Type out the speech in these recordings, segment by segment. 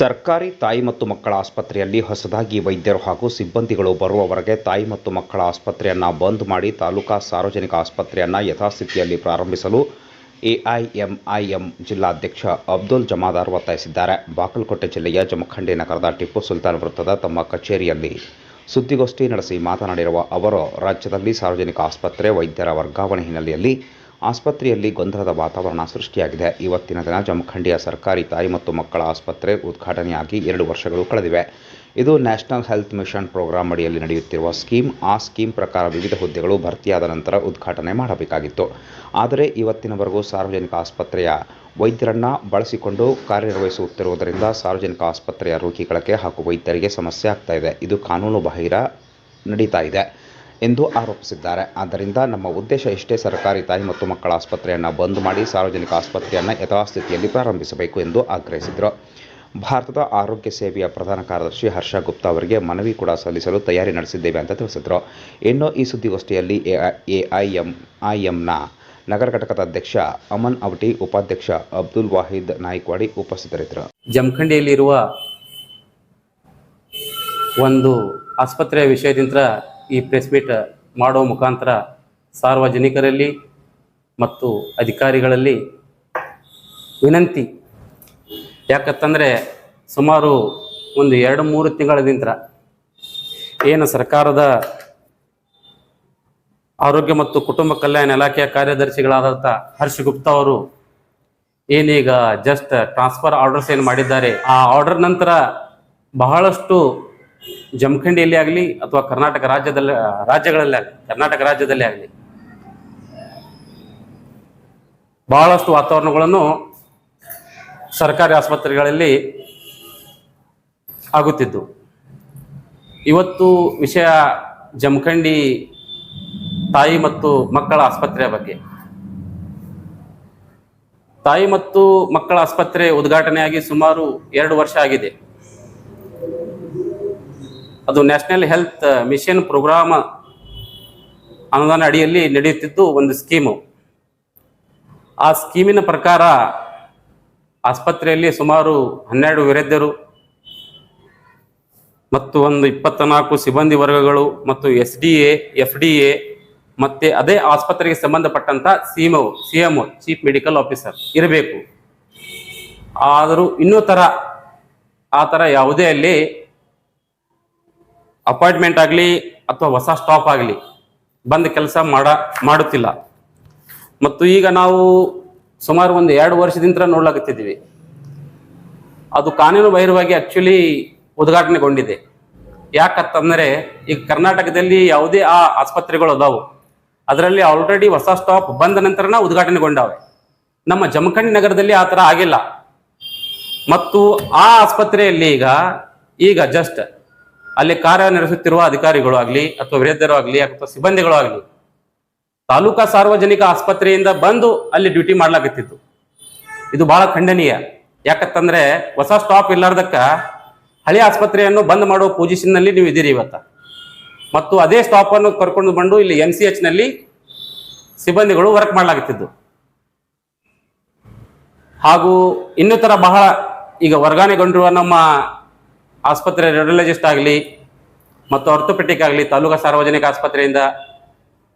ಸರ್ಕಾರಿ ತಾಯಿ ಮತ್ತು ಮಕ್ಕಳ ಆಸ್ಪತ್ರೆಯಲ್ಲಿ ಹೊಸದಾಗಿ ವೈದ್ಯರು ಹಾಗೂ ಸಿಬ್ಬಂದಿಗಳು ಬರುವವರೆಗೆ ತಾಯಿ ಮತ್ತು ಮಕ್ಕಳ ಆಸ್ಪತ್ರೆಯನ್ನು ಬಂದ್ ಮಾಡಿ ತಾಲೂಕಾ ಸಾರ್ವಜನಿಕ ಆಸ್ಪತ್ರೆಯನ್ನು ಯಥಾಸ್ಥಿತಿಯಲ್ಲಿ ಪ್ರಾರಂಭಿಸಲು ಎಐಎಂಐಎಂ ಜಿಲ್ಲಾಧ್ಯಕ್ಷ ಅಬ್ದುಲ್ ಜಮಾದಾರ್ ಒತ್ತಾಯಿಸಿದ್ದಾರೆ. ಬಾಗಲಕೋಟೆ ಜಿಲ್ಲೆಯ ಜಮಖಂಡಿ ನಗರದ ಟಿಪ್ಪು ಸುಲ್ತಾನ್ ವೃತ್ತದ ತಮ್ಮ ಕಚೇರಿಯಲ್ಲಿ ಸುದ್ದಿಗೋಷ್ಠಿ ನಡೆಸಿ ಮಾತನಾಡಿರುವ ಅವರು, ರಾಜ್ಯದಲ್ಲಿ ಸಾರ್ವಜನಿಕ ಆಸ್ಪತ್ರೆ ವೈದ್ಯರ ವರ್ಗಾವಣೆ ಹಿನ್ನೆಲೆಯಲ್ಲಿ ಆಸ್ಪತ್ರೆಯಲ್ಲಿ ಗೊಂದಲದ ವಾತಾವರಣ ಸೃಷ್ಟಿಯಾಗಿದೆ. ಇವತ್ತಿನ ದಿನ ಜಮಖಂಡಿಯ ಸರ್ಕಾರಿ ತಾಯಿ ಮತ್ತು ಮಕ್ಕಳ ಆಸ್ಪತ್ರೆ ಉದ್ಘಾಟನೆಯಾಗಿ ಎರಡು ವರ್ಷಗಳು ಕಳೆದಿವೆ. ಇದು ನ್ಯಾಷನಲ್ ಹೆಲ್ತ್ ಮಿಷನ್ ಪ್ರೋಗ್ರಾಂ ಅಡಿಯಲ್ಲಿ ನಡೆಯುತ್ತಿರುವ ಸ್ಕೀಮ್. ಆ ಸ್ಕೀಮ್ ಪ್ರಕಾರ ವಿವಿಧ ಹುದ್ದೆಗಳು ಭರ್ತಿಯಾದ ನಂತರ ಉದ್ಘಾಟನೆ ಮಾಡಬೇಕಾಗಿತ್ತು. ಆದರೆ ಇವತ್ತಿನವರೆಗೂ ಸಾರ್ವಜನಿಕ ಆಸ್ಪತ್ರೆಯ ವೈದ್ಯರನ್ನ ಬಳಸಿಕೊಂಡು ಕಾರ್ಯನಿರ್ವಹಿಸುತ್ತಿರುವುದರಿಂದ ಸಾರ್ವಜನಿಕ ಆಸ್ಪತ್ರೆಯ ರೋಗಿಗಳಿಗೆ ಹಾಗೂ ವೈದ್ಯರಿಗೆ ಸಮಸ್ಯೆ ಆಗ್ತಾ ಇದೆ. ಇದು ಕಾನೂನು ಬಾಹಿರ ನಡೀತಾ ಇದೆ. ಎಂದು ಆರೋಪಿಸಿದ್ದಾರೆ. ಆದ್ದರಿಂದ ನಮ್ಮ ಉದ್ದೇಶ ಇಷ್ಟೇ, ಸರ್ಕಾರಿ ತಾಯಿ ಮತ್ತು ಮಕ್ಕಳ ಆಸ್ಪತ್ರೆಯನ್ನು ಬಂದ್ ಮಾಡಿ ಸಾರ್ವಜನಿಕ ಆಸ್ಪತ್ರೆಯನ್ನು ಯಥಾಸ್ಥಿತಿಯಲ್ಲಿ ಪ್ರಾರಂಭಿಸಬೇಕು ಎಂದು ಆಗ್ರಹಿಸಿದರು. ಭಾರತದ ಆರೋಗ್ಯ ಸೇವೆಯ ಪ್ರಧಾನ ಕಾರ್ಯದರ್ಶಿ ಹರ್ಷ ಗುಪ್ತಾ ಅವರಿಗೆ ಮನವಿ ಕೂಡ ಸಲ್ಲಿಸಲು ತಯಾರಿ ನಡೆಸಿದ್ದೇವೆ ಅಂತ ತಿಳಿಸಿದರು. ಇನ್ನು ಈ ಸುದ್ದಿಗೋಷ್ಠಿಯಲ್ಲಿ ಎಐಎಂಐಎಂನ ನಗರ ಘಟಕದ ಅಧ್ಯಕ್ಷ ಅಮನ್ ಅವಟಿ, ಉಪಾಧ್ಯಕ್ಷ ಅಬ್ದುಲ್ ವಾಹಿದ್ ನಾಯ್ಕವಾಡಿ ಉಪಸ್ಥಿತರಿದ್ದರು. ಜಮಖಂಡಿಯಲ್ಲಿರುವ ಒಂದು ಆಸ್ಪತ್ರೆಯ ವಿಷಯದಿಂದ ಈ ಪ್ರೆಸ್ ಮೀಟ್ ಮಾಡುವ ಮುಖಾಂತರ ಸಾರ್ವಜನಿಕರಲ್ಲಿ ಮತ್ತು ಅಧಿಕಾರಿಗಳಲ್ಲಿ ವಿನಂತಿ. ಯಾಕತ್ತಂದರೆ ಸುಮಾರು ಒಂದು ಎರಡು ಮೂರು ತಿಂಗಳದಿಂದ ಏನು ಸರ್ಕಾರದ ಆರೋಗ್ಯ ಮತ್ತು ಕುಟುಂಬ ಕಲ್ಯಾಣ ಇಲಾಖೆಯ ಕಾರ್ಯದರ್ಶಿಗಳಾದಂಥ ಹರ್ಷ್ ಗುಪ್ತಾ ಅವರು ಏನೀಗ ಜಸ್ಟ್ ಟ್ರಾನ್ಸ್ಫರ್ ಆರ್ಡರ್ಸ್ ಏನು ಮಾಡಿದ್ದಾರೆ, ಆ ಆರ್ಡರ್ ನಂತರ ಬಹಳಷ್ಟು ಜಮಖಂಡಿಯಲ್ಲಿ ಆಗಲಿ ಅಥವಾ ಕರ್ನಾಟಕ ರಾಜ್ಯದಲ್ಲಿ ರಾಜ್ಯಗಳಲ್ಲಿ ಆಗಲಿ, ಕರ್ನಾಟಕ ರಾಜ್ಯದಲ್ಲಿ ಆಗಲಿ ಬಹಳಷ್ಟು ವಾತಾವರಣಗಳನ್ನು ಸರ್ಕಾರಿ ಆಸ್ಪತ್ರೆಗಳಲ್ಲಿ ಆಗುತ್ತಿದ್ದು. ಇವತ್ತು ವಿಷಯ ಜಮಖಂಡಿ ತಾಯಿ ಮತ್ತು ಮಕ್ಕಳ ಆಸ್ಪತ್ರೆಯ ಬಗ್ಗೆ. ತಾಯಿ ಮತ್ತು ಮಕ್ಕಳ ಆಸ್ಪತ್ರೆ ಉದ್ಘಾಟನೆಯಾಗಿ ಸುಮಾರು ಎರಡು ವರ್ಷ ಆಗಿದೆ. ಅದು ನ್ಯಾಷನಲ್ ಹೆಲ್ತ್ ಮಿಷನ್ ಪ್ರೋಗ್ರಾಮ್ ಅನುದಾನ ಅಡಿಯಲ್ಲಿ ನಡೆಯುತ್ತಿದ್ದು ಒಂದು ಸ್ಕೀಮು. ಆ ಸ್ಕೀಮಿನ ಪ್ರಕಾರ ಆಸ್ಪತ್ರೆಯಲ್ಲಿ ಸುಮಾರು ಹನ್ನೆರಡು ವೈದ್ಯರು ಮತ್ತು ಒಂದು ಇಪ್ಪತ್ತ ನಾಲ್ಕು ಸಿಬ್ಬಂದಿ ವರ್ಗಗಳು ಮತ್ತು S D A, F D A ಮತ್ತೆ ಅದೇ ಆಸ್ಪತ್ರೆಗೆ ಸಂಬಂಧಪಟ್ಟಂತ M C M chief medical officer ಇರಬೇಕು. ಆದರೂ ಇನ್ನೂ ಥರ ಆ ಥರ ಯಾವುದೇ ಅಲ್ಲಿ ಅಪಾಯಿಂಟ್ಮೆಂಟ್ ಆಗಲಿ ಅಥವಾ ಹೊಸ ಸ್ಟಾಪ್ ಆಗಲಿ ಬಂದು ಕೆಲಸ ಮಾಡ, ಮಾಡುತ್ತಿಲ್ಲ. ಮತ್ತು ಈಗ ನಾವು ಸುಮಾರು ಒಂದು ಎರಡು ವರ್ಷದಿಂದ ನೋಡ್ಲಾಗುತ್ತಿದ್ದೀವಿ. ಅದು ಕಾನೂನು ಬಾಹಿರವಾಗಿ ಆಕ್ಚುಲಿ ಉದ್ಘಾಟನೆಗೊಂಡಿದೆ. ಯಾಕಂತಂದರೆ ಈಗ ಕರ್ನಾಟಕದಲ್ಲಿ ಯಾವುದೇ ಆ ಆಸ್ಪತ್ರೆಗಳು ಅದಾವು. ಅದರಲ್ಲಿ ಆಲ್ರೆಡಿ ಹೊಸ ಸ್ಟಾಪ್ ಬಂದ ನಂತರನ ಉದ್ಘಾಟನೆಗೊಂಡಾವೆ. ನಮ್ಮ ಜಮಖಂಡಿ ನಗರದಲ್ಲಿ ಆ ಥರ ಆಗಿಲ್ಲ. ಮತ್ತು ಆ ಆಸ್ಪತ್ರೆಯಲ್ಲಿ ಈಗ ಈಗ ಜಸ್ಟ್ ಅಲ್ಲಿ ಕಾರ್ಯನಿರ್ವಹಿಸುತ್ತಿರುವ ಅಧಿಕಾರಿಗಳು ಆಗಲಿ ಅಥವಾ ವೈದ್ಯರು ಆಗಲಿ ಅಥವಾ ಸಿಬ್ಬಂದಿಗಳು ಆಗಲಿ, ತಾಲೂಕಾ ಸಾರ್ವಜನಿಕ ಆಸ್ಪತ್ರೆಯಿಂದ ಬಂದು ಅಲ್ಲಿ ಡ್ಯೂಟಿ ಮಾಡ್ಲಾಕತ್ತಿತ್ತು. ಇದು ಬಹಳ ಖಂಡನೀಯ. ಯಾಕಂತಂದ್ರೆ ಹೊಸ ಸ್ಟಾಪ್ ಇಲ್ಲಾರ್ದಕ್ಕ ಹಳೆ ಆಸ್ಪತ್ರೆಯನ್ನು ಬಂದ್ ಮಾಡುವ ಪೊಸಿಷನ್ನಲ್ಲಿ ನೀವು ಇದ್ದೀರಿ ಇವತ್ತ. ಮತ್ತು ಅದೇ ಸ್ಟಾಪ್ ಅನ್ನು ಕರ್ಕೊಂಡು ಬಂದು ಇಲ್ಲಿ ಎನ್ ಸಿ ಎಚ್ನಲ್ಲಿ ಸಿಬ್ಬಂದಿಗಳು ವರ್ಕ್ ಮಾಡ್ಲಾಗುತ್ತಿದ್ದು ಹಾಗೂ ಇನ್ನಿತರ ಬಹಳ ಈಗ ವರ್ಗಾವಣೆಗೊಂಡಿರುವ ನಮ್ಮ ಆಸ್ಪತ್ರೆ ರೆಡಿಯಾಲಜಿಸ್ಟ್ ಆಗಲಿ ಮತ್ತು ಆರ್ಥೋಪೆಟಿಕ್ ಆಗಲಿ ತಾಲೂಕಾ ಸಾರ್ವಜನಿಕ ಆಸ್ಪತ್ರೆಯಿಂದ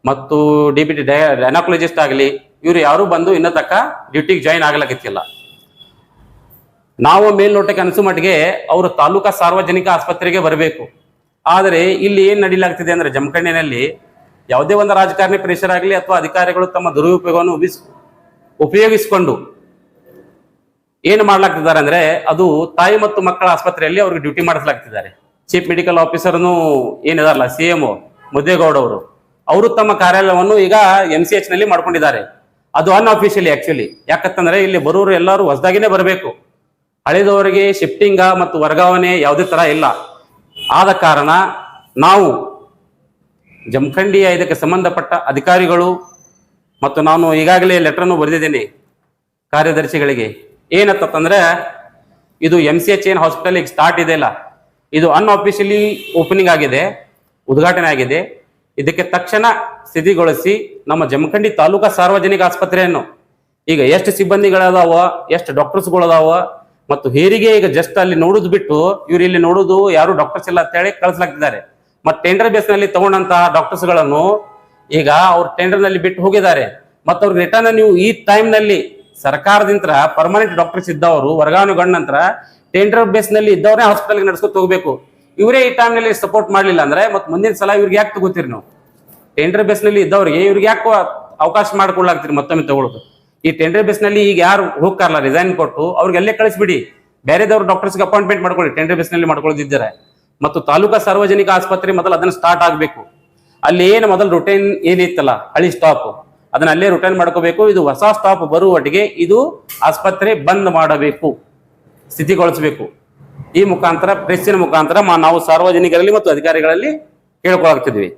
ಮತ್ತು ಡಿ ಬಿ ಟಿ ಡೈನಾಕೊಲಜಿಸ್ಟ್ ಆಗಲಿ ಇವರು ಯಾರೂ ಬಂದು ಇನ್ನೂ ತಕ್ಕ ಡ್ಯೂಟಿಗೆ ಜಾಯಿನ್ ಆಗ್ಲಕ್ಕಿತ್ತಿಲ್ಲ ನಾವು ಮೇಲ್ನೋಟಕ್ಕೆ ಅನಿಸು ಮಟ್ಟಿಗೆ ಅವರು ತಾಲೂಕಾ ಸಾರ್ವಜನಿಕ ಆಸ್ಪತ್ರೆಗೆ ಬರಬೇಕು. ಆದರೆ ಇಲ್ಲಿ ಏನು ನಡೀಲಾಗ್ತಿದೆ ಅಂದರೆ ಜಮಖಂಡಿನಲ್ಲಿ ಯಾವುದೇ ಒಂದು ರಾಜಕಾರಣಿ ಪ್ರೆಷರ್ ಆಗಲಿ ಅಥವಾ ಅಧಿಕಾರಿಗಳು ತಮ್ಮ ದುರುಪಯೋಗವನ್ನು ಉಪಯೋಗಿಸಿಕೊಂಡು ಏನು ಮಾಡ್ಲಾಗ್ತಿದ್ದಾರೆ ಅಂದ್ರೆ ಅದು ತಾಯಿ ಮತ್ತು ಮಕ್ಕಳ ಆಸ್ಪತ್ರೆಯಲ್ಲಿ ಅವ್ರಿಗೆ ಡ್ಯೂಟಿ ಮಾಡಿಸ್ಲಾಗ್ತಿದ್ದಾರೆ ಚೀಫ್ ಮೆಡಿಕಲ್ ಆಫೀಸರ್ನು ಏನಿದಾರಲ್ಲ ಸಿ ಎಂ ಮುದ್ದೇಗೌಡ ಅವರು. ಅವರು ತಮ್ಮ ಕಾರ್ಯಾಲಯವನ್ನು ಈಗ ಎಂ ಸಿ ಎಚ್ನಲ್ಲಿ ಮಾಡ್ಕೊಂಡಿದ್ದಾರೆ. ಅದು ಅನ್ಅಫಿಷಿಯಲಿ ಆಕ್ಚುಲಿ ಯಾಕಂತಂದ್ರೆ ಇಲ್ಲಿ ಬರೋರು ಎಲ್ಲರೂ ಹೊಸದಾಗಿನೇ ಬರಬೇಕು. ಹಳೆದವರಿಗೆ ಶಿಫ್ಟಿಂಗ ಮತ್ತು ವರ್ಗಾವಣೆ ಯಾವುದೇ ತರ ಇಲ್ಲ. ಆದ ಕಾರಣ ನಾವು ಜಮಖಂಡಿಯ ಇದಕ್ಕೆ ಸಂಬಂಧಪಟ್ಟ ಅಧಿಕಾರಿಗಳು ಮತ್ತು ನಾನು ಈಗಾಗಲೇ ಲೆಟರ್ನು ಬರೆದಿದ್ದೇನೆ. ಕಾರ್ಯದರ್ಶಿಗಳಿಗೆ. ಏನತ್ತಂದ್ರೆ ಇದು ಎಂ ಸಿ ಎಚ್ ಏನ್ ಹಾಸ್ಪಿಟಲ್ ಈಗ ಸ್ಟಾರ್ಟ್ ಇದೆಯಲ್ಲ ಇದು ಅನ್ಆಫಿಷಿಯಲಿ ಓಪನಿಂಗ್ ಆಗಿದೆ, ಉದ್ಘಾಟನೆ ಆಗಿದೆ. ಇದಕ್ಕೆ ತಕ್ಷಣ ಸ್ಥಿತಿಗೊಳಿಸಿ ನಮ್ಮ ಜಮಖಂಡಿ ತಾಲೂಕಾ ಸಾರ್ವಜನಿಕ ಆಸ್ಪತ್ರೆಯನ್ನು. ಈಗ ಎಷ್ಟು ಸಿಬ್ಬಂದಿಗಳದಾವ, ಎಷ್ಟು ಡಾಕ್ಟರ್ಸ್ಗಳದಾವ ಮತ್ತು ಹೇರಿಗೆ ಈಗ ಜಸ್ಟ್ ಅಲ್ಲಿ ನೋಡುದು ಬಿಟ್ಟು ಇವ್ರು ಇಲ್ಲಿ ನೋಡುದು ಯಾರು ಡಾಕ್ಟರ್ಸ್ ಇಲ್ಲ ಅಂತ ಹೇಳಿ ಕಳಿಸ್ಲಾಗ್ತಿದ್ದಾರೆ. ಮತ್ತೆ ಟೆಂಡರ್ ಬೇಸ್ನಲ್ಲಿ ತಗೊಂಡಂತಹ ಡಾಕ್ಟರ್ಸ್ಗಳನ್ನು ಈಗ ಅವ್ರು ಟೆಂಡರ್ನಲ್ಲಿ ಬಿಟ್ಟು ಹೋಗಿದ್ದಾರೆ. ಮತ್ತು ಅವ್ರಿಗೆ ರಿಟರ್ನ್ ನೀವು ಈ ಟೈಮ್ನಲ್ಲಿ ಸರ್ಕಾರದಿಂದ ಪರ್ಮನೆಂಟ್ ಡಾಕ್ಟರ್ಸ್ ಇದ್ದವರು, ವರ್ಗಾವಣೆಗೊಂಡ ನಂತರ ಟೆಂಡರ್ ಬೇಸ್ನಲ್ಲಿ ಇದ್ದವರೇ ಹಾಸ್ಪಿಟಲ್ಗೆ ನಡ್ಸ್ಕೊತ ಹೋಗ್ಬೇಕು. ಇವರೇ ಈ ಟೈಮ್ನಲ್ಲಿ ಸಪೋರ್ಟ್ ಮಾಡ್ಲಿಲ್ಲ ಅಂದ್ರೆ ಮತ್ತೆ ಮುಂದಿನ ಸಲ ಇವ್ರಿಗೆ ಯಾಕೆ ತಗೋತೀರಿ ನಾವು? ಟೆಂಡರ್ ಬೇಸ್ನಲ್ಲಿ ಇದ್ದವ್ರಿಗೆ ಇವ್ರಿಗೆ ಯಾಕೆ ಅವಕಾಶ ಮಾಡ್ಕೊಳ್ಳಾಗ್ತೀರಿ ಮತ್ತೊಮ್ಮೆ ತಗೊಳ್ಳೋದು ಈ ಟೆಂಡರ್ ಬೇಸ್ನಲ್ಲಿ ಈಗ ಯಾರು ಹೋಗ್ತಾರಲ್ಲ ರಿಸೈನ್ ಕೊಟ್ಟು ಅವ್ರಿಗೆ ಅಲ್ಲೇ ಕಳಿಸ್ಬಿಡಿ. ಬೇರೆದವ್ರು ಡಾಕ್ಟರ್ಸ್ಗೆ ಅಪಾಯಿಂಟ್ಮೆಂಟ್ ಮಾಡ್ಕೊಳ್ಳಿ ಟೆಂಡರ್ ಬೇಸ್ನಲ್ಲಿ ಮಾಡ್ಕೊಳ್ಳೋದಿದ್ದಾರೆ ಮತ್ತು ತಾಲೂಕಾ ಸಾರ್ವಜನಿಕ ಆಸ್ಪತ್ರೆ ಮೊದಲು ಅದನ್ನ ಸ್ಟಾರ್ಟ್ ಆಗಬೇಕು. ಅಲ್ಲಿ ಏನು ಮೊದಲು ರುಟೀನ್ ಏನಿತ್ತಲ್ಲ, ಹಳಿ ಸ್ಟಾಪ್ ಅದನ್ನ ಅಲ್ಲೇ ರಿಟರ್ನ್ ಮಾಡ್ಕೋಬೇಕು. ಇದು ಹೊಸ ಸ್ಟಾಪ್ ಬರುವಟಿಗೆ ಇದು ಆಸ್ಪತ್ರೆ ಬಂದ್ ಮಾಡಬೇಕು. ಸ್ಥಿತಿಗೊಳಿಸಬೇಕು. ಈ ಮುಖಾಂತರ ಪ್ರೆಸ್ಸಿನ ಮುಖಾಂತರ ನಾವು ಸಾರ್ವಜನಿಕರಲ್ಲಿ ಮತ್ತು ಅಧಿಕಾರಿಗಳಲ್ಲಿ ಕೇಳ್ಕೊಳಾಗ್ತಿದ್ವಿ